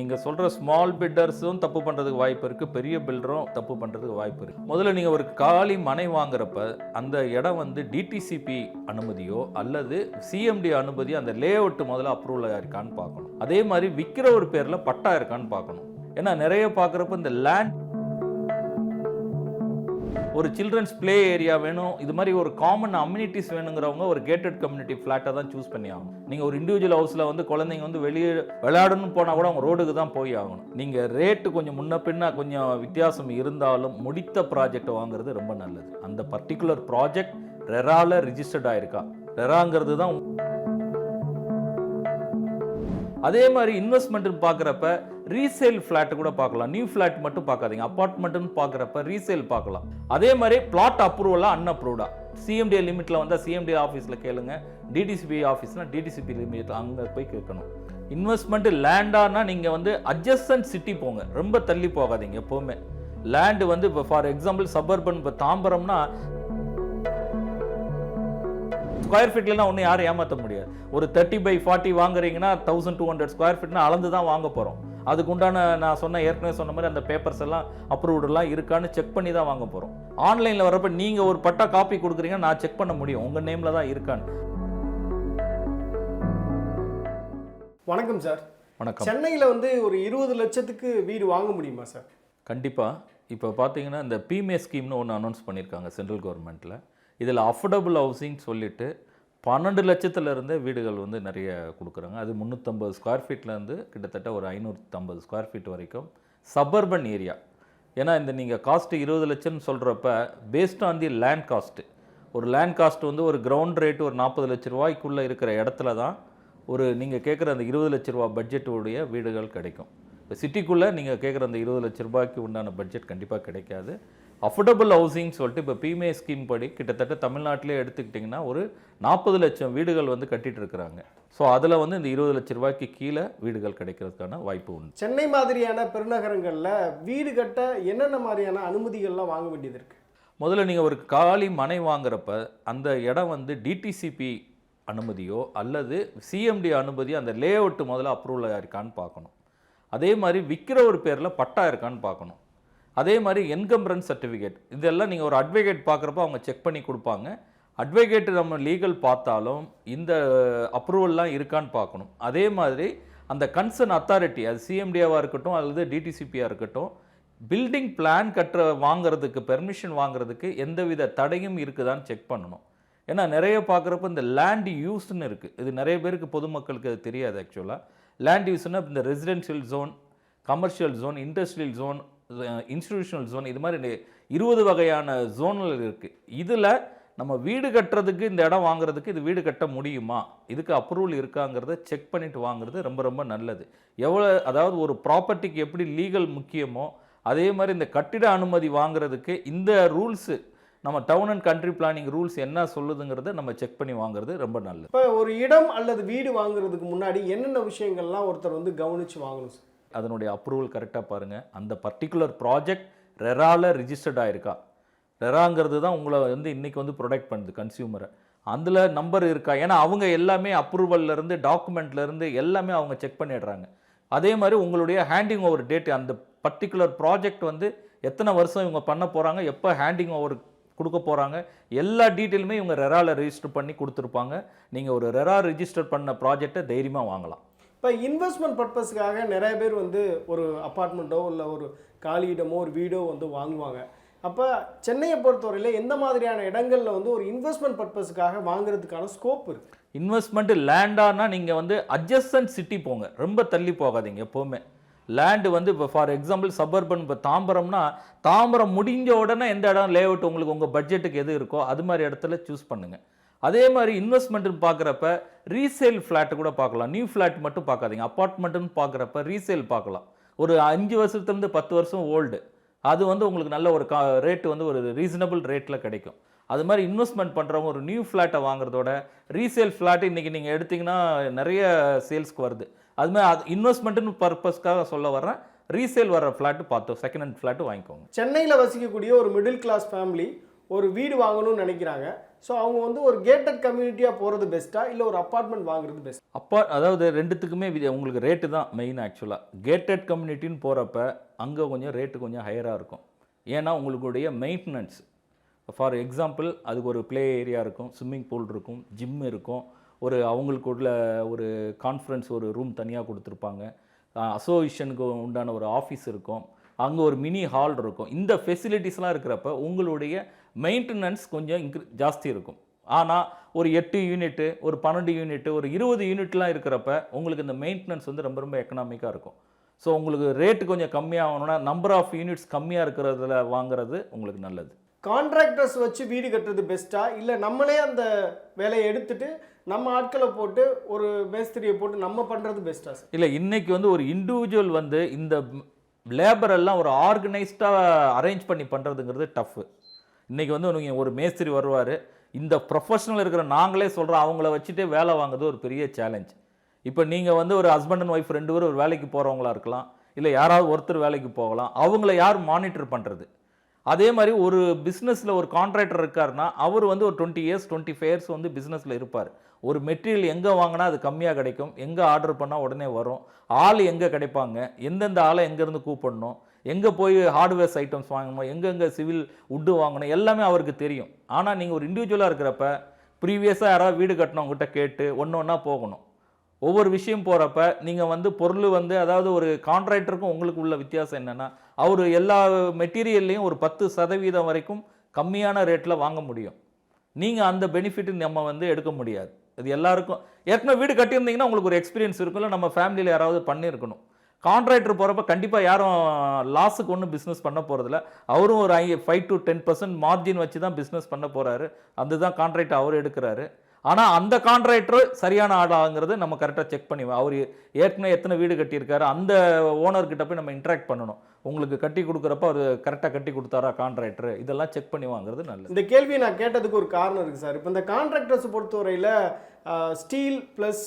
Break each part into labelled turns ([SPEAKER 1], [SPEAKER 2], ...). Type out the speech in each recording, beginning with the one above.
[SPEAKER 1] நீங்கள் சொல்கிற ஸ்மால் பில்டர்ஸும் தப்பு பண்ணுறதுக்கு வாய்ப்பு இருக்குது பெரிய பில்டரும் தப்பு பண்ணுறதுக்கு வாய்ப்பு இருக்குது முதல்ல நீங்கள் ஒரு காலி மனை வாங்குறப்ப அந்த இடம் வந்து டிடிசிபி அனுமதியோ அல்லது சிஎம்டி அனுமதியோ அந்த லே அவுட் முதல்ல அப்ரூவல் இருக்கான்னு பார்க்கணும். அதே மாதிரி விற்கிற ஒரு பேரில் பட்டா இருக்கான்னு பார்க்கணும். ஏன்னா நிறைய பார்க்குறப்ப இந்த லேண்ட் ஒரு சில்ட்ரன்ஸ் ப்ளே ஏரியா வேணும். இது மாதிரி ஒரு காமன் அம்யூனிட்டிஸ் வேணுங்கிறவங்க ஒரு கேட்டட் கம்யூனிட்டி ஃப்ளாட்டை தான் சூஸ் பண்ணி ஆகணும். நீங்கள் ஒரு இண்டிவிஜுவல் ஹவுஸில் வந்து குழந்தைங்க வந்து வெளியே விளையாடணும்னு போனால் கூட அவங்க ரோடுக்கு தான் போய் ஆகணும். நீங்கள் ரேட்டு கொஞ்சம் முன்ன பின்ன கொஞ்சம் வித்தியாசம் இருந்தாலும் முடித்த ப்ராஜெக்ட் வாங்குறது ரொம்ப நல்லது. அந்த பர்டிகுலர் ப்ராஜெக்ட் ரெரால ரிஜிஸ்டர்ட் ஆயிருக்கா? ரெராங்கிறது தான் அதே மாதிரி இன்வெஸ்ட்மெண்ட்டுன்னு பார்க்குறப்ப ரீசேல் ஃப்ளாட் கூட பார்க்கலாம். நியூ ஃப்ளாட் மட்டும் பார்க்காதீங்க. அப்பார்ட்மெண்ட்னு பார்க்குறப்ப ரீசேல் பார்க்கலாம். அதே மாதிரி பிளாட் அப்ரூவலாக அன்அப்ரூவ்டா சிஎம்டிஏ லிமிட்டில் வந்தால் சிஎம்டி ஆஃபீஸில் கேளுங்க. டிடிசிபி ஆஃபீஸ்னால் டிடிசிபி லிமிட் அங்கே போய் கேட்கணும். இன்வெஸ்ட்மெண்ட் லேண்டானா நீங்கள் வந்து அட்ஜஸ்டன்ட் சிட்டி போங்க. ரொம்ப தள்ளி போகாதீங்க எப்போவுமே. லேண்டு வந்து இப்போ ஃபார் எக்ஸாம்பிள் சபர்பன் இப்போ தாம்பரம்னா ஸ்கொயர் ஃபீட்லாம் ஒன்றும் யாரும் ஏமாற்ற முடியாது. ஒரு தேர்ட்டி பை ஃபார்ட்டி வாங்குறீங்கன்னா தௌசண்ட் டூ ஹண்ட்ரட் ஸ்கொயர் ஃபீட்னா அளந்து தான் வாங்க போகிறோம் அதுக்கு உண்டான நான் சொன்ன ஏற்கனவே சொன்ன மாதிரி அந்த பேப்பர்ஸ் எல்லாம் அப்ரூவ்டெல்லாம் இருக்கான்னு செக் பண்ணி தான் வாங்க போகிறோம் ஆன்லைனில் வரப்ப நீங்கள் ஒரு பட்டா காப்பி கொடுக்குறீங்க நான் செக் பண்ண முடியும். உங்கள் நேமில் தான் இருக்கான்னு.
[SPEAKER 2] வணக்கம் சார்
[SPEAKER 1] வணக்கம்.
[SPEAKER 2] சென்னையில் வந்து ஒரு இருபது லட்சத்துக்கு வீடு வாங்க முடியுமா சார்
[SPEAKER 1] கண்டிப்பாக இப்போ பார்த்தீங்கன்னா இந்த பிமே ஸ்கீம்னு ஒன்று அனௌன்ஸ் பண்ணியிருக்காங்க சென்ட்ரல் கவர்மெண்ட்டில் இதில் அஃபோர்டபுள் ஹவுசிங் சொல்லிட்டு பன்னெண்டு லட்சத்துலேருந்து வீடுகள் வந்து நிறைய கொடுக்குறாங்க. அது முந்நூற்றம்பது ஸ்கொயர் ஃபீட்லேருந்து கிட்டத்தட்ட ஒரு ஐநூற்றம்பது ஸ்கொயர் ஃபீட் வரைக்கும் சபர்பன் ஏரியா ஏன்னா இந்த நீங்கள் காஸ்ட்டு இருபது லட்சம்னு சொல்கிறப்ப based on the land cost ஒரு லேண்ட் காஸ்ட் வந்து ஒரு கிரவுண்ட் ரேட் ஒரு நாற்பது லட்ச ரூபாய்க்குள்ளே இருக்கிற இடத்துல தான் ஒரு நீங்கள் கேட்குற அந்த இருபது லட்ச ரூபா பட்ஜெட்டுடைய வீடுகள் கிடைக்கும். இப்போ சிட்டிக்குள்ளே நீங்கள் கேட்குற அந்த இருபது லட்ச ரூபாய்க்கு உண்டான பட்ஜெட் கண்டிப்பாக கிடைக்காது. அஃபோர்டபுள் ஹவுசிங் சொல்லிட்டு இப்போ பிமே ஸ்கீம் படி கிட்டத்தட்ட தமிழ்நாட்டிலே எடுத்துக்கிட்டிங்கன்னா ஒரு நாற்பது லட்சம் வீடுகள் வந்து கட்டிட்டு இருக்கிறாங்க. ஸோ அதில் வந்து இந்த இருபது லட்ச ரூபாய்க்கு கீழே வீடுகள் கிடைக்கிறதுக்கான வாய்ப்பு உண்டு.
[SPEAKER 2] சென்னை மாதிரியான பெருநகரங்களில் வீடு கட்ட என்னென்ன மாதிரியான அனுமதிகள்லாம் வாங்க வேண்டியது இருக்கு?
[SPEAKER 1] முதல்ல நீங்கள் ஒரு காலி மனை வாங்குறப்ப அந்த இடம் வந்து டிடிசிபி அனுமதியோ அல்லது சிஎம்டி அனுமதியோ அந்த லே அவுட் முதல்ல அப்ரூவல் இருக்கான்னு பார்க்கணும். அதே மாதிரி விற்கிற ஒரு பேரில் பட்டா இருக்கான்னு பார்க்கணும். அதே மாதிரி என்கம்பரன்ஸ் சர்டிஃபிகேட் இதெல்லாம் நீங்கள் ஒரு அட்வொகேட் பார்க்குறப்ப அவங்க செக் பண்ணி கொடுப்பாங்க. அட்வொகேட் நம்ம லீகல் பார்த்தாலும் இந்த அப்ரூவல்லாம் இருக்கான்னு பார்க்கணும். அதே மாதிரி அந்த கன்சர்ன் அத்தாரிட்டி அது சிஎம்டிஏவாக இருக்கட்டும் அல்லது டிடிசிபியாக இருக்கட்டும் பில்டிங் பிளான் கட்டுற வாங்குறதுக்கு பெர்மிஷன் வாங்குறதுக்கு எந்தவித தடையும் இருக்குதான்னு செக் பண்ணணும். ஏன்னா நிறைய பார்க்குறப்ப இந்த லேண்ட் யூஸ்னு இருக்குது இது நிறைய பேருக்கு பொதுமக்களுக்கு அது தெரியாது ஆக்சுவலாக லேண்ட் யூஸ்னா இந்த residential zone commercial zone industrial zone institutional zone இது மாதிரி இருபது வகையான ஜோன்கள் இருக்குது இதில் நம்ம வீடு கட்டுறதுக்கு இந்த இடம் வாங்குறதுக்கு இது வீடு கட்ட முடியுமா? இதுக்கு அப்ரூவல் இருக்காங்கிறத செக் பண்ணிட்டு வாங்குறது ரொம்ப ரொம்ப நல்லது. எவ்வளோ அதாவது ஒரு ப்ராப்பர்ட்டிக்கு எப்படி லீகல் முக்கியமோ அதே மாதிரி இந்த கட்டிட அனுமதி வாங்குறதுக்கு இந்த ரூல்ஸு நம்ம town and country planning rules என்ன சொல்லுதுங்கிறத நம்ம செக் பண்ணி வாங்குறது ரொம்ப நல்லது.
[SPEAKER 2] இப்போ ஒரு இடம் அல்லது வீடு வாங்குறதுக்கு முன்னாடி என்னென்ன விஷயங்கள்லாம் ஒருத்தர் வந்து கவனித்து வாங்கணும் சார்
[SPEAKER 1] அதனுடைய அப்ரூவல் கரெக்டாக பாருங்கள் அந்த பர்டிகுலர் ப்ராஜெக்ட் ரெரால ரிஜிஸ்டர்ட் ஆயிருக்கா? ரெராங்கிறது தான் உங்களை வந்து இன்றைக்கி வந்து ப்ரொடெக்ட் பண்ணுது கன்சியூமரை அதில் நம்பர் இருக்கா? ஏன்னா அவங்க எல்லாமே அப்ரூவல்லேருந்து டாக்குமெண்ட்லேருந்து இருந்து எல்லாமே அவங்க செக் பண்ணிடுறாங்க. அதே மாதிரி உங்களுடைய ஹேண்டிங் ஓவர் டேட் அந்த பர்டிகுலர் ப்ராஜெக்ட் வந்து எத்தனை வருஷம் இவங்க பண்ண போகிறாங்க எப்போ ஹேண்டிங் ஓவர் கொடுக்க போகிறாங்க எல்லா டீட்டெயிலுமே இவங்க ரெரால ரிஜிஸ்டர் பண்ணி கொடுத்துருப்பாங்க. நீங்கள் ஒரு ரெரா ரிஜிஸ்டர் பண்ண ப்ராஜெக்டை தைரியமாக வாங்கலாம்.
[SPEAKER 2] இப்போ இன்வெஸ்ட்மெண்ட் பர்பஸ்க்காக நிறைய பேர் வந்து ஒரு அப்பார்ட்மெண்ட்டோ இல்லை ஒரு காலி இடமோ ஒரு வீடோ வந்து வாங்குவாங்க. அப்போ சென்னையை பொறுத்தவரையில் எந்த மாதிரியான இடங்களில் வந்து ஒரு இன்வெஸ்ட்மெண்ட் பர்பஸ்க்காக வாங்குறதுக்கான ஸ்கோப் இருக்குது
[SPEAKER 1] இன்வெஸ்ட்மெண்ட் லேண்டானா நீங்கள் வந்து அட்ஜஸ்டன்ட் சிட்டி போங்க. ரொம்ப தள்ளி போகாதீங்க எப்போவுமே. லேண்டு வந்து இப்போ ஃபார் எக்ஸாம்பிள் சபர்பன் இப்போ தாம்பரம்னா தாம்பரம் முடிஞ்ச உடனே எந்த இடம் லேஅவுட் உங்களுக்கு உங்கள் பட்ஜெட்டுக்கு எது இருக்கோ அது மாதிரி இடத்துல சூஸ் பண்ணுங்கள் அதே மாதிரி இன்வெஸ்ட்மெண்ட்டுன்னு பார்க்குறப்ப ரீசேல் ஃப்ளாட்டு கூட பார்க்கலாம். நியூ ஃப்ளாட் மட்டும் பார்க்காதீங்க. அப்பார்ட்மெண்ட்டுன்னு பார்க்குறப்ப ரீசேல் பார்க்கலாம். ஒரு அஞ்சு வருஷத்துலேருந்து பத்து வருஷம் ஓல்டு அது வந்து உங்களுக்கு நல்ல ஒரு கா ரேட்டு வந்து ஒரு ரீசனபிள் ரேட்டில் கிடைக்கும். அது மாதிரி இன்வெஸ்ட்மெண்ட் பண்ணுறவங்க ஒரு நியூ ஃப்ளாட்டை வாங்குறதோட ரீசேல் ஃப்ளாட்டு இன்றைக்கி நீங்கள் எடுத்தீங்கன்னா நிறைய சேல்ஸ்க்கு வருது. அது மாதிரி அது இன்வெஸ்ட்மெண்ட்டுன்னு பர்பஸ்க்காக சொல்ல வர்றேன். ரீசேல் வர ஃப்ளாட்டு பார்த்தோம் செகண்ட் ஹேண்ட் ஃப்ளாட்டு வாங்கிக்கோங்க.
[SPEAKER 2] சென்னையில் வசிக்கக்கூடிய ஒரு மிடில் கிளாஸ் ஃபேமிலி ஒரு வீடு வாங்கணும்னு நினைக்கிறாங்க. ஸோ அவங்க வந்து ஒரு கேட்டட் கம்யூனிட்டியாக போகிறது பெஸ்ட்டாக இல்லை ஒரு அப்பார்ட்மெண்ட் வாங்குறது பெஸ்ட்
[SPEAKER 1] அப்பா அதாவது ரெண்டுத்துக்குமே உங்களுக்கு ரேட்டு தான் மெயின் ஆக்சுவலாக கேட்டட் கம்யூனிட்டின்னு போகிறப்ப அங்கே கொஞ்சம் ரேட்டு கொஞ்சம் ஹையராக இருக்கும். ஏன்னா உங்களுடைய மெயின்டெனன்ஸ் ஃபார் எக்ஸாம்பிள் அதுக்கு ஒரு ப்ளே ஏரியா இருக்கும் ஸ்விம்மிங் பூல் இருக்கும் ஜிம் இருக்கும். ஒரு அவங்களுக்குள்ள ஒரு கான்ஃபரன்ஸ் ஒரு ரூம் தனியாக கொடுத்துருப்பாங்க. அசோசியேஷனுக்கு உண்டான ஒரு ஆஃபீஸ் இருக்கும். அங்கே ஒரு மினி ஹால் இருக்கும். இந்த ஃபெசிலிட்டிஸ்லாம் இருக்கிறப்ப உங்களுடைய மெயின்டெனன்ஸ் கொஞ்சம் இன்க்ரி ஜாஸ்தி இருக்கும். ஆனால் ஒரு எட்டு யூனிட்டு ஒரு பன்னெண்டு யூனிட்டு ஒரு இருபது யூனிட்லாம் இருக்கிறப்ப உங்களுக்கு இந்த மெயின்டெனன்ஸ் வந்து ரொம்ப ரொம்ப எக்கனாமிக்காக இருக்கும். ஸோ உங்களுக்கு ரேட்டு கொஞ்சம் கம்மியாகணும்னா நம்பர் ஆஃப் யூனிட்ஸ் கம்மியாக இருக்கிறதுல வாங்குறது உங்களுக்கு நல்லது.
[SPEAKER 2] கான்ட்ராக்டர்ஸ் வச்சு வீடு கட்டுறது பெஸ்ட்டா இல்லை நம்மளே அந்த வேலையை எடுத்துட்டு நம்ம ஆட்களை போட்டு ஒரு மேஸ்திரியை போட்டு நம்ம பண்ணுறது பெஸ்ட்டா சார்
[SPEAKER 1] இல்லை இன்னைக்கு வந்து ஒரு இண்டிவிஜுவல் வந்து இந்த லேபர் எல்லாம் ஒரு ஆர்கனைஸ்டாக அரேஞ்ச் பண்ணி பண்ணுறதுங்கிறது டஃப்பு இன்றைக்கி வந்து நீங்கள் ஒரு மேஸ்திரி வருவார். இந்த ப்ரொஃபஷனல் இருக்கிற நாங்களே சொல்கிறோம் அவங்கள வச்சுட்டே வேலை வாங்குறது ஒரு பெரிய சேலஞ்ச் இப்போ நீங்கள் வந்து ஒரு ஹஸ்பண்ட் அண்ட் ஒய்ஃப் ரெண்டு பேரும் ஒரு வேலைக்கு போகிறவங்களா இருக்கலாம் இல்லை யாராவது ஒருத்தர் வேலைக்கு போகலாம் அவங்கள யார் மானிட்டர் பண்ணுறது அதே மாதிரி ஒரு பிஸ்னஸில் ஒரு கான்ட்ராக்டர் இருக்காருன்னா அவர் வந்து ஒரு twenty years twenty five years வந்து பிஸ்னஸில் இருப்பார். ஒரு மெட்டீரியல் எங்கே வாங்கினா அது கம்மியாக கிடைக்கும் எங்கே ஆர்டர் பண்ணால் உடனே வரும் ஆள் எங்கே கிடைப்பாங்க எந்தெந்த ஆளை எங்கேருந்து கூப்பிடணும் எங்கே போய் ஹார்ட்வேர்ஸ் ஐட்டம்ஸ் வாங்கணும் எங்கெங்கே சிவில் உட்டு வாங்கணும் எல்லாமே அவருக்கு தெரியும். ஆனால் நீங்கள் ஒரு இண்டிவிஜுவலாக இருக்கிறப்ப ப்ரீவியஸாக யாராவது வீடு கட்டினவங்ககிட்ட கேட்டு ஒன்று ஒன்றா போகணும். ஒவ்வொரு விஷயம் போகிறப்ப நீங்கள் வந்து பொருள் வந்து அதாவது ஒரு கான்ட்ராக்டருக்கும் உங்களுக்கு உள்ள வித்தியாசம் என்னென்னா அவர் எல்லா மெட்டீரியல்லையும் ஒரு பத்து சதவீதம் வரைக்கும் கம்மியான ரேட்டில் வாங்க முடியும். நீங்கள் அந்த பெனிஃபிட் நம்ம வந்து எடுக்க முடியாது. அது எல்லாருக்கும் ஏற்கனவே வீடு கட்டியிருந்தீங்கன்னா உங்களுக்கு ஒரு எக்ஸ்பீரியன்ஸ் இருக்கும்ல நம்ம ஃபேமிலியில் யாராவது பண்ணியிருக்கணும். கான்ட்ராக்டர் போகிறப்ப கண்டிப்பாக யாரும் லாஸுக்கு ஒன்றும் பிஸ்னஸ் பண்ண போகிறதில்ல அவரும் ஒரு ஐ five to ten percent margin வச்சு தான் பிஸ்னஸ் பண்ண போகிறாரு அதுதான் கான்ட்ராக்ட் அவர் எடுக்கிறாரு. ஆனால் அந்த கான்ட்ராக்டர் சரியான ஆளாங்கிறது நம்ம கரெக்டாக செக் பண்ணி அவர் ஏற்கனவே எத்தனை வீடு கட்டியிருக்காரு அந்த ஓனர்கிட்ட போய் நம்ம இன்ட்ராக்ட் பண்ணணும். உங்களுக்கு கட்டி கொடுக்குறப்ப அவர் கரெக்டாக கட்டி கொடுத்தாரா கான்ட்ராக்டர் இதெல்லாம் செக் பண்ணி வாங்குறது நல்லது.
[SPEAKER 2] இந்த கேள்வியை நான் கேட்டதுக்கு ஒரு காரணம் இருக்குது சார். இப்போ இந்த கான்ட்ராக்டர்ஸ் பொறுத்தவரையில் ஸ்டீல் ப்ளஸ்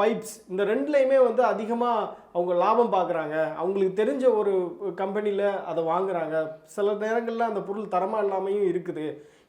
[SPEAKER 2] பைப்ஸ் இந்த ரெண்டுலேயுமே வந்து அதிகமாக அவங்க லாபம் பார்க்குறாங்க அவங்களுக்கு தெரிஞ்ச ஒரு கம்பெனியில் அதை வாங்குறாங்க. சில நேரங்களில் அந்த பொருள் தரமாக இல்லாமையும் இருக்குது.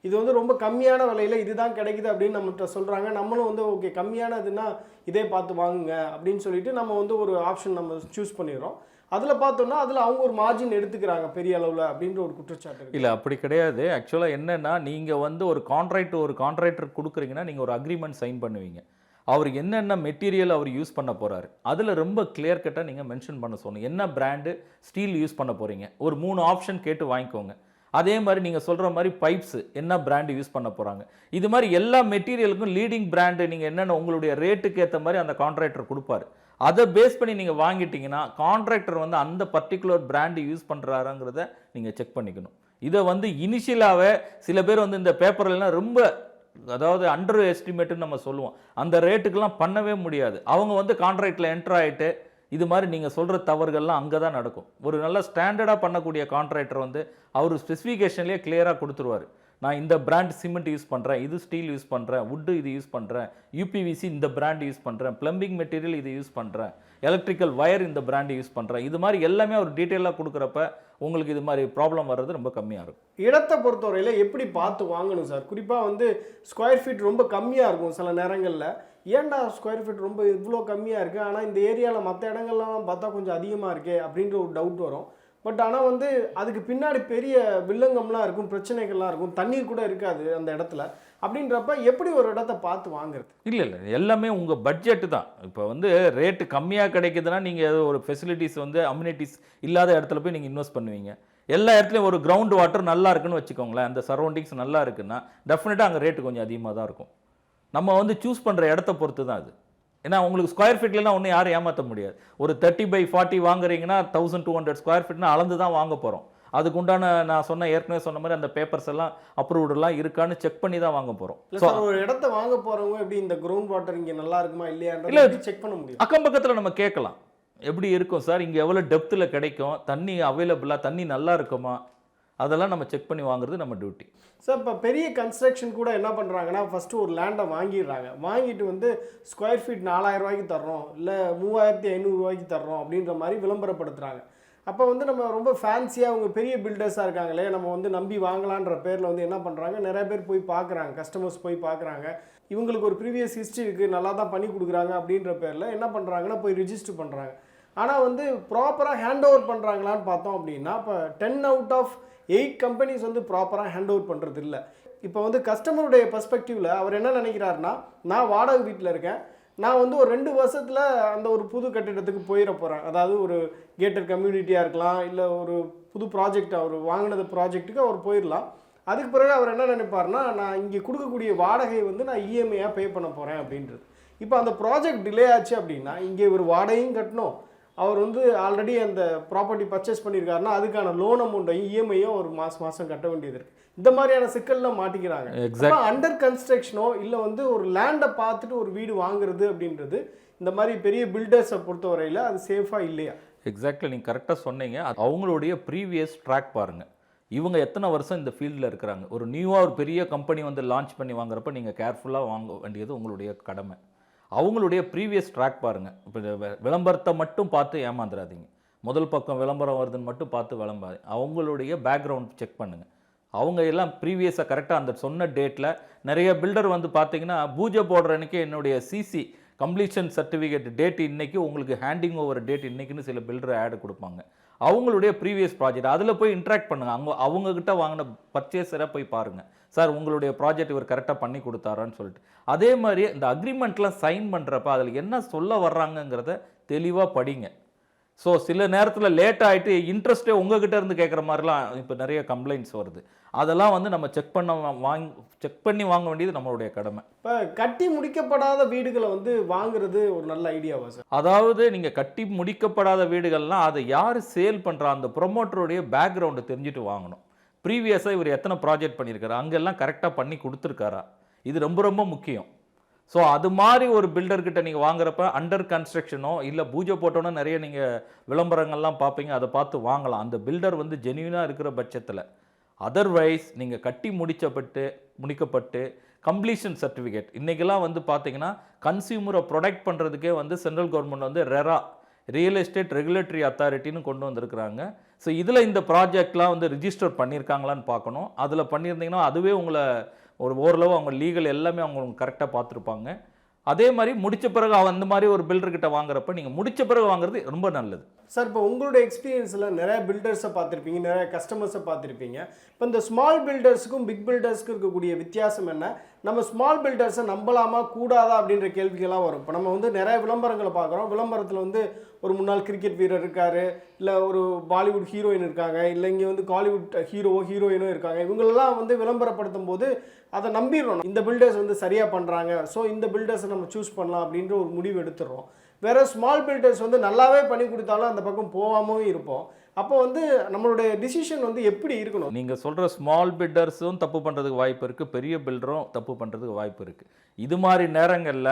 [SPEAKER 2] இது வந்து ரொம்ப கம்மியான விலையில் இதுதான் கிடைக்குது அப்படின்னு நம்மகிட்ட சொல்கிறாங்க நம்மளும் வந்து ஓகே கம்மியானதுன்னா இதே பார்த்து வாங்குங்க அப்படின்னு சொல்லிட்டு நம்ம வந்து ஒரு ஆப்ஷன் நம்ம சூஸ் பண்ணிடுறோம். அதில் பார்த்தோம்னா அதில் அவங்க ஒரு மார்ஜின் எடுத்துக்கிறாங்க பெரிய அளவில் அப்படின்ற ஒரு குற்றச்சாட்டு
[SPEAKER 1] இல்லை அப்படி கிடையாது. ஆக்சுவலாக என்னென்னா நீங்கள் வந்து ஒரு கான்ட்ராக்ட் ஒரு கான்ட்ராக்டர் கொடுக்குறீங்கன்னா நீங்கள் ஒரு அக்ரிமெண்ட் சைன் பண்ணுவீங்க. அவர் என்னென்ன மெட்டீரியல் அவர் யூஸ் பண்ண போகிறாரு அதில் ரொம்ப கிளியர் கட்டாக நீங்கள் மென்ஷன் பண்ண சொல்லணும். என்ன பிராண்டு ஸ்டீல் யூஸ் பண்ண போகிறீங்க ஒரு மூணு ஆப்ஷன் கேட்டு வாங்கிக்கோங்க. அதே மாதிரி நீங்கள் சொல்கிற மாதிரி பைப்ஸ் என்ன பிராண்டு யூஸ் பண்ண போகிறாங்க இது மாதிரி எல்லா மெட்டீரியலுக்கும் லீடிங் பிராண்டு நீங்கள் என்னென்ன உங்களுடைய ரேட்டுக்கு ஏற்ற மாதிரி அந்த கான்ட்ராக்டர் கொடுப்பாரு. அதை பேஸ் பண்ணி நீங்கள் வாங்கிட்டீங்கன்னா கான்ட்ராக்டர் வந்து அந்த பர்டிகுலர் பிராண்டு யூஸ் பண்ணுறாருங்கிறத நீங்கள் செக் பண்ணிக்கணும். இதை வந்து இனிஷியலாகவே சில பேர் வந்து இந்த பேப்பர்லாம் ரொம்ப அதாவது அண்டர் எஸ்டிமேட்டுன்னு நம்ம சொல்லுவோம். அந்த ரேட்டுக்கெல்லாம் பண்ணவே முடியாது. அவங்க வந்து கான்ட்ராக்டில் என்ட்ரு ஆகிட்டு இது மாதிரி நீங்கள் சொல்கிற தவறுகள்லாம் அங்கே தான் நடக்கும். ஒரு நல்ல ஸ்டாண்டர்டாக பண்ணக்கூடிய கான்ட்ராக்டர் வந்து அவர் ஸ்பெசிஃபிகேஷன்லேயே கிளியராக கொடுத்துருவார். நான் இந்த பிராண்ட் சிமெண்ட் யூஸ் பண்ணுறேன் இது ஸ்டீல் யூஸ் பண்ணுறேன் வுட்டு இது யூஸ் பண்ணுறேன் யூபிவிசி இந்த பிராண்ட் யூஸ் பண்ணுறேன் ப்ளம்பிங் மெட்டீரியல் இது யூஸ் பண்ணுறேன் எலக்ட்ரிக்கல் வயர் இந்த பிராண்ட் யூஸ் பண்ணுறேன் இது மாதிரி எல்லாமே அவர் டீட்டெயிலாக கொடுக்குறப்ப உங்களுக்கு இது மாதிரி ப்ராப்ளம் வர்றது ரொம்ப கம்மியாக இருக்கும்.
[SPEAKER 2] இடத்தை பொறுத்தவரையில் எப்படி பார்த்து வாங்கணும் சார்? குறிப்பாக வந்து ஸ்கொயர் ஃபீட் ரொம்ப கம்மியாக இருக்கும் சில நேரங்களில். ஏன்டா ஸ்கொயர் ஃபீட் ரொம்ப இவ்வளோ கம்மியாக இருக்குது ஆனால் இந்த ஏரியாவில் மற்ற இடங்கள்லாம் பார்த்தா கொஞ்சம் அதிகமாக இருக்கே அப்படின்ற ஒரு டவுட் வரும். பட் ஆனால் வந்து அதுக்கு பின்னாடி பெரிய வில்லங்கம்லாம் இருக்கும் பிரச்சனைகள்லாம் இருக்கும் தண்ணீர் கூட இருக்காது அந்த இடத்துல. அப்படின்றப்ப எப்படி ஒரு இடத்த பார்த்து வாங்குறது?
[SPEAKER 1] இல்லை இல்லை எல்லாமே உங்கள் பட்ஜெட்டு தான். இப்போ வந்து ரேட்டு கம்மியாக கிடைக்குதுன்னா நீங்கள் ஒரு ஃபெசிலிட்டிஸ் வந்து அம்யூனிட்டிஸ் இல்லாத இடத்துல போய் நீங்கள் இன்வெஸ்ட் பண்ணுவீங்க. எல்லா இடத்துலையும் ஒரு கிரவுண்ட் வாட்டர் நல்லா இருக்குன்னு வச்சுக்கோங்களேன். அந்த சரௌண்டிங்ஸ் நல்லா இருக்குன்னா டெஃபினட்டாக அங்கே ரேட்டு கொஞ்சம் அதிகமாக தான் இருக்கும். நம்ம வந்து சூஸ் பண்ணுற இடத்த பொறுத்து தான் அது. ஏன்னா உங்களுக்கு ஸ்கொயர் ஃபீட்லாம் ஒன்றும் யாரும் ஏமாற்ற முடியாது. ஒரு தேர்ட்டி பை ஃபார்ட்டி வாங்குறீங்கன்னா தௌசண்ட் டூ ஹண்ட்ரட் ஸ்கொயர் ஃபீட்னா அளந்து தான் வாங்க போகிறோம் அதுக்கு உண்டான நான் சொன்ன ஏற்கனவே சொன்ன மாதிரி அந்த பேப்பர்ஸ் எல்லாம் அப்ரூவ்டெல்லாம் இருக்கான்னு செக் பண்ணி தான் வாங்க போகிறோம்
[SPEAKER 2] இல்லை சார் ஒரு இடத்த வாங்க போகிறவங்க எப்படி இந்த கிரவுண்ட் வாட்டர் இங்கே நல்லா இருக்குமா
[SPEAKER 1] இல்ல,
[SPEAKER 2] இல்லையான்றது செக் பண்ண முடியும்?
[SPEAKER 1] அக்கம் பக்கத்தில் நம்ம கேட்கலாம். எப்படி இருக்கும் சார் இங்கே எவ்வளோ டெப்த்தில் கிடைக்கும்? தண்ணி அவைலபிளாக தண்ணி நல்லா இருக்குமா? அதெல்லாம் நம்ம செக் பண்ணி வாங்குறது நம்ம டியூட்டி
[SPEAKER 2] சார் இப்போ பெரிய கன்ஸ்ட்ரக்ஷன் கூட என்ன பண்ணுறாங்கன்னா ஃபஸ்ட்டு ஒரு லேண்டை வாங்கிடுறாங்க. வாங்கிட்டு வந்து ஸ்கொயர் ஃபீட் நாலாயிரம் ரூபாய்க்கு தர்றோம் இல்லை மூவாயிரத்தி ஐநூறுரூவாய்க்கு தர்றோம் அப்படின்ற மாதிரி விளம்பரப்படுத்துகிறாங்க அப்போ வந்து நம்ம ரொம்ப ஃபேன்சியாக அவங்க பெரிய பில்டர்ஸாக இருக்காங்களே நம்ம வந்து நம்பி வாங்கலான்ற பேரில் வந்து என்ன பண்ணுறாங்க நிறைய பேர் போய் பார்க்குறாங்க கஸ்டமர்ஸ் போய் பார்க்குறாங்க இவங்களுக்கு ஒரு ப்ரீவியஸ் ஹிஸ்ட்ரி இருக்குது நல்லா தான் பண்ணி கொடுக்குறாங்க அப்படின்ற பேரில் என்ன பண்ணுறாங்கன்னா போய் ரிஜிஸ்டர் பண்ணுறாங்க ஆனால் வந்து ப்ராப்பராக ஹேண்ட் ஓவர் பண்ணுறாங்களான்னு பார்த்தோம் அப்படின்னா இப்போ ten out of eight companies வந்து ப்ராப்பராக ஹேண்ட் ஓவர் பண்ணுறது இல்லை இப்போ வந்து கஸ்டமருடைய பர்ஸ்பெக்டிவில் அவர் என்ன நினைக்கிறாருன்னா நான் வாடகை வீட்டில் இருக்கேன். நான் வந்து ஒரு ரெண்டு வருஷத்தில் அந்த ஒரு புது கட்டிடத்துக்கு போயிட போகிறேன் அதாவது ஒரு கேட்டட் கம்யூனிட்டியாக இருக்கலாம் இல்லை ஒரு புது ப்ராஜெக்ட் அவர் வாங்கினது ப்ராஜெக்ட்டுக்கு அவர் போயிடலாம். அதுக்கு பிறகு அவர் என்ன நினைப்பாருன்னா நான் இங்கே கொடுக்கக்கூடிய வாடகை வந்து நான் இஎம்ஐயாக பே பண்ண போகிறேன் அப்படின்றது. இப்போ அந்த ப்ராஜெக்ட் டிலே ஆச்சு அப்படின்னா இங்கே ஒரு வாடகையும் கட்டணும். அவர் வந்து ஆல்ரெடி அந்த ப்ராப்பர்ட்டி பர்ச்சேஸ் பண்ணியிருக்காருன்னா அதுக்கான லோன் அமௌண்ட்டையும் இஎம்ஐயும் ஒரு மாதம் மாதம் கட்ட வேண்டியது இருக்குது இந்த மாதிரியான சிக்கல்லாம் மாட்டிக்கிறாங்க. அண்டர் கன்ஸ்ட்ரக்ஷனோ இல்லை வந்து ஒரு லேண்டை பார்த்துட்டு ஒரு வீடு வாங்குறது அப்படின்றது இந்த மாதிரி பெரிய பில்டர்ஸை பொறுத்தவரையில் அது சேஃபாக இல்லையா?
[SPEAKER 1] எக்ஸாக்ட்லி நீங்கள் கரெக்டாக சொன்னீங்க. அவங்களுடைய ப்ரீவியஸ் ட்ராக் பாருங்கள் இவங்க எத்தனை வருஷம் இந்த ஃபீல்டில் இருக்கிறாங்க? ஒரு நியூவாக ஒரு பெரிய கம்பெனி வந்து லான்ச் பண்ணி வாங்குறப்ப நீங்கள் கேர்ஃபுல்லாக வாங்க வேண்டியது உங்களுடைய கடமை. அவங்களுடைய ப்ரீவியஸ் ட்ராக் பாருங்கள் இப்போ விளம்பரத்தை மட்டும் பார்த்து ஏமாந்துடாதீங்க முதல் பக்கம் விளம்பரம் வருதுன்னு மட்டும் பார்த்து விளம்பாது அவங்களுடைய பேக்ரவுண்ட் செக் பண்ணுங்கள் அவங்க எல்லாம் ப்ரீவியஸாக கரெக்டாக அந்த சொன்ன டேட்டில் நிறைய பில்டர் வந்து பார்த்தீங்கன்னா பூஜை போடுற அன்றைக்கி என்னுடைய சிசி கம்ப்ளீஷன் சர்டிஃபிகேட் டேட் இன்றைக்கி உங்களுக்கு ஹேண்டிங் ஓவர் டேட் இன்றைக்கின்னு சில பில்டர் ஆடு கொடுப்பாங்க. அவங்களுடைய ப்ரீவியஸ் ப்ராஜெக்ட் அதில் போய் இன்ட்ராக்ட் பண்ணுங்க. அவங்க அவங்கக்கிட்ட வாங்கின பர்ச்சேஸரை போய் பாருங்கள் சார் உங்களுடைய ப்ராஜெக்ட் இவர் கரெக்டாக பண்ணி கொடுத்தாரான்னு சொல்லிட்டு. அதே மாதிரி இந்த அக்ரிமெண்ட்லாம் சைன் பண்ணுறப்ப அதில் என்ன சொல்ல வர்றாங்கங்கிறத தெளிவாக படிங்க. ஸோ சில நேரத்தில் லேட் ஆகிட்டு இன்ட்ரெஸ்ட்டே உங்ககிட்ட இருந்து கேட்குற மாதிரிலாம் இப்போ நிறைய கம்ப்ளைண்ட்ஸ் வருது. அதெல்லாம் வந்து நம்ம செக் பண்ண வாங்கி செக் பண்ணி வாங்க வேண்டியது நம்மளுடைய கடமை.
[SPEAKER 2] இப்போ கட்டி முடிக்கப்படாத வீடுகளை வந்து வாங்குறது ஒரு நல்ல ஐடியாவா சார்?
[SPEAKER 1] அதாவது நீங்கள் கட்டி முடிக்கப்படாத வீடுகள்லாம் அதை யார் சேல் பண்ணுறா அந்த ப்ரொமோட்டருடைய பேக்ரவுண்டை தெரிஞ்சுட்டு வாங்கணும். ப்ரீவியஸாக இவர் எத்தனை ப்ராஜெக்ட் பண்ணியிருக்காரு அங்கெல்லாம் கரெக்டாக பண்ணி கொடுத்துருக்காரா? இது ரொம்ப ரொம்ப முக்கியம். ஸோ அது மாதிரி ஒரு பில்டர்கிட்ட நீங்கள் வாங்குறப்ப அண்டர் கன்ஸ்ட்ரக்ஷனோ இல்லை பூஜை போட்டோன்னோ நிறைய நீங்கள் விளம்பரங்கள்லாம் பார்ப்பீங்க அதை பார்த்து வாங்கலாம். அந்த பில்டர் வந்து ஜென்யூனாக இருக்கிற பட்சத்தில் அதர்வைஸ் நீங்கள் கட்டி முடிச்சப்பட்டு முடிக்கப்பட்டு கம்ப்ளீஷன் சர்டிஃபிகேட் இன்றைக்கெல்லாம் வந்து பார்த்தீங்கன்னா கன்சியூமரை ப்ரொடெக்ட் பண்ணுறதுக்கே வந்து சென்ட்ரல் கவர்மெண்ட் வந்து ரெரா ரியல் எஸ்டேட் ரெகுலேட்டரி அத்தாரிட்டின்னு கொண்டு வந்திருக்கிறாங்க. ஸோ இதில் இந்த ப்ராஜெக்ட்லாம் வந்து ரிஜிஸ்டர் பண்ணியிருக்காங்களான்னு பார்க்கணும். அதில் பண்ணியிருந்தீங்கன்னா அதுவே உங்களை ஒரு ஓரளவு அவங்க லீகல் எல்லாமே அவங்க கரெக்டாக பார்த்துருப்பாங்க. அதே மாதிரி முடித்த பிறகு அந்த மாதிரி ஒரு பில்டர்கிட்ட வாங்குறப்ப நீங்கள் முடித்த பிறகு வாங்குறது ரொம்ப நல்லது.
[SPEAKER 2] சார் இப்போ உங்களுடைய எக்ஸ்பீரியன்ஸில் நிறைய பில்டர்ஸை பார்த்துருப்பீங்க நிறைய கஸ்டமர்ஸை பார்த்துருப்பீங்க. இப்போ இந்த ஸ்மால் பில்டர்ஸுக்கும் பிக் பில்டர்ஸ்க்கும் இருக்கக்கூடிய வித்தியாசம் என்ன? நம்ம ஸ்மால் பில்டர்ஸை நம்பலாமா கூடாதா அப்படின்ற கேள்விகள்லாம் வரும். இப்போ நம்ம வந்து நிறைய விளம்பரங்களை பார்க்குறோம். விளம்பரத்தில் வந்து ஒரு முன்னாள் கிரிக்கெட் வீரர் இருக்கார் இல்லை ஒரு பாலிவுட் ஹீரோயின் இருக்காங்க இல்லை இங்கே வந்து காலிவுட் ஹீரோவோ ஹீரோயினோ இருக்காங்க. இவங்களெல்லாம் வந்து விளம்பரப்படுத்தும் போது அதை நம்பிடுறோம் இந்த பில்டர்ஸ் வந்து சரியாக பண்ணுறாங்க ஸோ இந்த பில்டர்ஸை நம்ம சூஸ் பண்ணலாம் அப்படின்ற ஒரு முடிவு எடுத்துடுறோம். வேற ஸ்மால் பில்டர்ஸ் வந்து நல்லாவே பண்ணி கொடுத்தாலும் அந்த பக்கம் போகாமவே இருப்போம். அப்போ வந்து நம்மளுடைய டிசிஷன் வந்து எப்படி இருக்கணும்?
[SPEAKER 1] நீங்கள் சொல்கிற ஸ்மால் பில்டர்ஸும் தப்பு பண்ணுறதுக்கு வாய்ப்பு இருக்குது பெரிய பில்டரும் தப்பு பண்ணுறதுக்கு வாய்ப்பு இருக்குது இது மாதிரி நேரங்களில்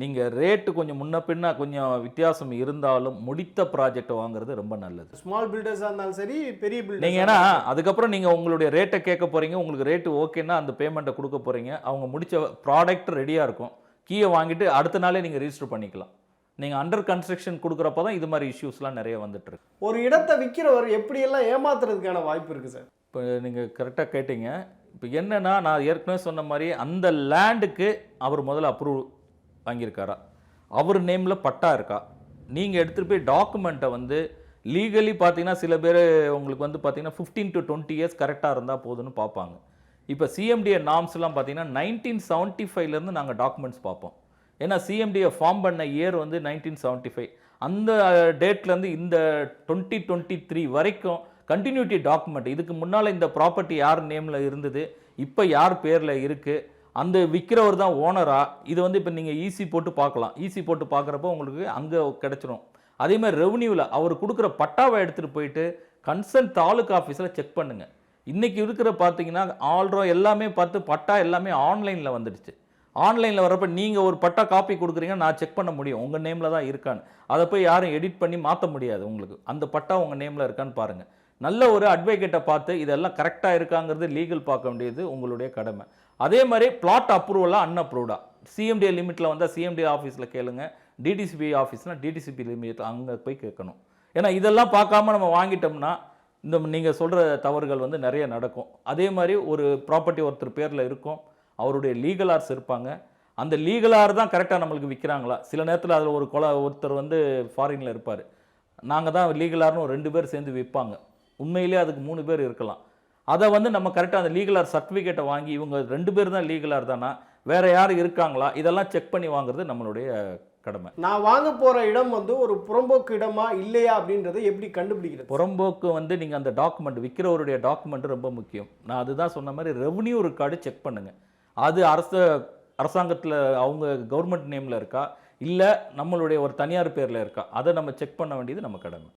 [SPEAKER 1] நீங்கள் ரேட்டு கொஞ்சம் முன்ன பின்ன கொஞ்சம் வித்தியாசம் இருந்தாலும் முடித்த ப்ராஜெக்ட் வாங்குறது ரொம்ப நல்லது.
[SPEAKER 2] ஸ்மால் பில்டர்ஸாக இருந்தாலும் சரி பெரிய
[SPEAKER 1] நீங்கள்
[SPEAKER 2] பில்டர்ஸ்
[SPEAKER 1] ஏன்னா அதுக்கப்புறம் நீங்கள் உங்களுடைய ரேட்டை கேட்க போகிறீங்க உங்களுக்கு ரேட்டு ஓகேன்னா அந்த பேமெண்ட்டை கொடுக்க போகிறீங்க அவங்க முடிச்ச ப்ராடக்ட் ரெடியாக இருக்கும். கீயை வாங்கிட்டு அடுத்த நாளே நீங்கள் ரிஜிஸ்டர் பண்ணிக்கலாம். நீங்கள் அண்டர் கன்ஸ்ட்ரக்ஷன் கொடுக்குறப்ப தான் இது மாதிரி இஷ்யூஸ்லாம் நிறைய வந்துட்டு இருக்கு
[SPEAKER 2] ஒரு இடத்தை விற்கிறவர் எப்படியெல்லாம் ஏமாத்துறதுக்கான வாய்ப்பு இருக்குது சார்?
[SPEAKER 1] இப்போ நீங்கள் கரெக்டாக கேட்டீங்க. இப்போ என்னன்னா நான் ஏற்கனவே சொன்ன மாதிரி அந்த லேண்டுக்கு அவர் முதல்ல அப்ரூவ் வாங்கியிருக்காரா? அவர் நேமில் பட்டா இருக்கா? நீங்கள் எடுத்துகிட்டு போய் டாக்குமெண்ட்டை வந்து லீகலி பார்த்தீங்கன்னா சில பேர் உங்களுக்கு வந்து பார்த்தீங்கன்னா ஃபிஃப்டீன் டு டுவெண்ட்டி இயர்ஸ் கரெக்டாக இருந்தால் போதும்னு பார்ப்பாங்க இப்போ சிஎம்டிஏ நார்ம்ஸ்லாம் பார்த்தீங்கன்னா நைன்டீன் செவன்ட்டி ஃபைவ்லேருந்து நாங்கள் டாக்குமெண்ட்ஸ் பார்ப்போம் ஏன்னா சிஎம்டியை ஃபார்ம் பண்ண இயர் வந்து நைன்டீன் செவன்ட்டி ஃபைவ் அந்த டேட்லேருந்து இந்த டுவெண்ட்டி டுவெண்ட்டி த்ரீ வரைக்கும் கண்டினியூட்டி டாக்குமெண்ட் இதுக்கு முன்னால் இந்த ப்ராப்பர்ட்டி யார் நேமில் இருந்தது இப்போ யார் பேரில் இருக்குது அந்த விற்கிறவர் தான் ஓனரா இது வந்து இப்போ நீங்கள் ஈஸி போட்டு பார்க்கலாம். ஈஸி போட்டு பார்க்குறப்போ உங்களுக்கு அங்கே கிடச்சிரும். அதே மாதிரி ரெவன்யூவில் அவர் கொடுக்குற பட்டாவை எடுத்துகிட்டு போயிட்டு கன்சர்ன் தாலுக் ஆஃபீஸில் செக் பண்ணுங்கள் இன்றைக்கி இருக்கிற பார்த்தீங்கன்னா ஆல்ரோ எல்லாமே பார்த்து பட்டா எல்லாமே ஆன்லைனில் வந்துடுச்சு. ஆன்லைனில் வரப்போ நீங்கள் ஒரு பட்டா காப்பி கொடுக்குறீங்க நான் செக் பண்ண முடியும். உங்கள் நேமில் தான் இருக்கான்னு. அதை போய் யாரும் எடிட் பண்ணி மாற்ற முடியாது உங்களுக்கு. அந்த பட்டா உங்கள் நேமில் இருக்கான்னு பாருங்கள் நல்ல ஒரு அட்வொகேட்டை பார்த்து இதெல்லாம் கரெக்டாக இருக்காங்கிறது லீகல் பார்க்க வேண்டியது உங்களுடைய கடமை. அதே மாதிரி பிளாட் அப்ரூவலாக அன்அப்ரூவ்டா சிஎம்டிஏ லிமிட்டில் வந்தால் சிஎம்டி ஆஃபீஸில் கேளுங்க. டிடிசிபி ஆஃபீஸ்னால் டிடிசிபி லிமிட் அங்கே போய் கேட்கணும். ஏன்னா இதெல்லாம் பார்க்காம நம்ம வாங்கிட்டோம்னா இந்த நீங்கள் சொல்கிற தவறுகள் வந்து நிறைய நடக்கும். அதே மாதிரி ஒரு ப்ராப்பர்ட்டி ஒருத்தர் பேரில் இருக்கும். அவருடைய லீகலார்ஸ் இருப்பாங்க. அந்த லீகலார் தான் கரெக்டாக நம்மளுக்கு விற்கிறாங்களா சில நேரத்தில் அதில் ஒரு கொலை ஒருத்தர் வந்து ஃபாரினில் இருப்பார். நாங்கள் தான் லீகலார்னு ஒரு ரெண்டு பேர் சேர்ந்து விற்பாங்க உண்மையிலேயே அதுக்கு மூணு பேர் இருக்கலாம். அதை வந்து நம்ம கரெக்டாக அந்த லீகலார் சர்டிஃபிகேட்டை வாங்கி இவங்க ரெண்டு பேர் தான் லீகலார் தானா? வேற யாரும் இருக்காங்களா? இதெல்லாம் செக் பண்ணி வாங்குறது நம்மளுடைய கடமை.
[SPEAKER 2] நான் வாங்க போற இடம் வந்து ஒரு புறம்போக்கு இடமா இல்லையா அப்படின்றத எப்படி கண்டுபிடிக்கிறது?
[SPEAKER 1] புறம்போக்கு வந்து நீங்கள் அந்த டாக்குமெண்ட் விற்கிறவருடைய டாக்குமெண்ட் ரொம்ப முக்கியம். நான் அதுதான் சொன்ன மாதிரி ரெவன்யூ ரெக்கார்டு செக் பண்ணுங்கள் அது அரசு அரசாங்கத்தில் அவங்க கவர்மெண்ட் நேமில் இருக்கா? இல்லை நம்மளுடைய ஒரு தனியார் பேரில் இருக்கா? அதை நம்ம செக் பண்ண வேண்டியது நம்ம கடமை.